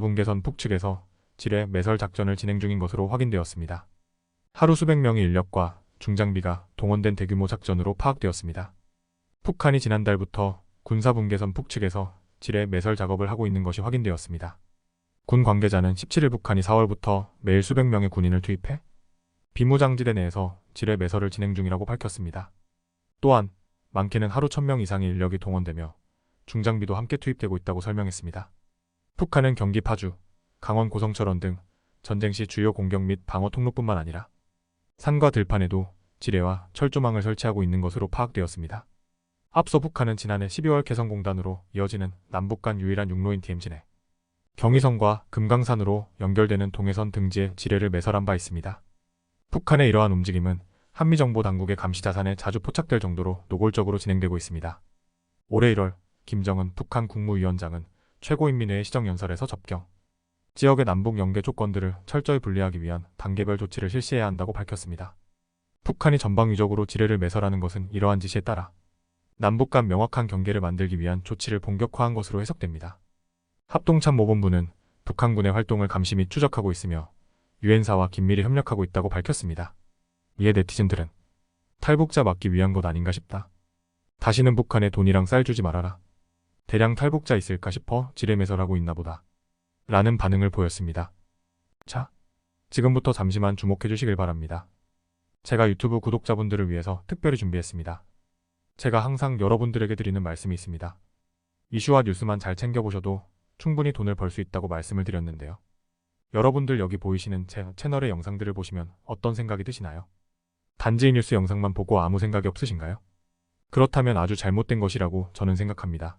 분계선 북측에서 지뢰 매설 작전을 진행 중인 것으로 확인되었습니다. 하루 수백 명의 인력과 중장비가 동원된 대규모 작전으로 파악되었습니다. 북한이 지난달부터 군사 분계선 북측에서 지뢰 매설 작업을 하고 있는 것이 확인되었습니다. 군 관계자는 17일 북한이 4월부터 매일 수백 명의 군인을 투입해 비무장지대 내에서 지뢰 매설을 진행 중이라고 밝혔습니다. 또한 많게는 하루 1000명 이상의 인력이 동원되며 중장비도 함께 투입되고 있다고 설명했습니다. 북한은 경기 파주, 강원 고성철원 등 전쟁 시 주요 공격 및 방어 통로뿐만 아니라 산과 들판에도 지뢰와 철조망을 설치하고 있는 것으로 파악되었습니다. 앞서 북한은 지난해 12월 개성공단으로 이어지는 남북 간 유일한 육로인 DMZ 내 경의선과 금강산으로 연결되는 동해선 등지에 지뢰를 매설한 바 있습니다. 북한의 이러한 움직임은 한미정보당국의 감시 자산에 자주 포착될 정도로 노골적으로 진행되고 있습니다. 올해 1월 김정은 북한 국무위원장은 최고인민회의 시정연설에서 접경, 지역의 남북 연계 조건들을 철저히 분리하기 위한 단계별 조치를 실시해야 한다고 밝혔습니다. 북한이 전방위적으로 지뢰를 매설하는 것은 이러한 지시에 따라 남북 간 명확한 경계를 만들기 위한 조치를 본격화한 것으로 해석됩니다. 합동참모본부는 북한군의 활동을 감시 및 추적하고 있으며 유엔사와 긴밀히 협력하고 있다고 밝혔습니다. 이에 네티즌들은 탈북자 막기 위한 것 아닌가 싶다. 다시는 북한에 돈이랑 쌀 주지 말아라. 대량 탈북자 있을까 싶어 지뢰 매설하고 있나 보다. 라는 반응을 보였습니다. 자, 지금부터 잠시만 주목해 주시길 바랍니다. 제가 유튜브 구독자분들을 위해서 특별히 준비했습니다. 제가 항상 여러분들에게 드리는 말씀이 있습니다. 이슈와 뉴스만 잘 챙겨보셔도 충분히 돈을 벌 수 있다고 말씀을 드렸는데요. 여러분들 여기 보이시는 제 채널의 영상들을 보시면 어떤 생각이 드시나요? 단지 이 뉴스 영상만 보고 아무 생각이 없으신가요? 그렇다면 아주 잘못된 것이라고 저는 생각합니다.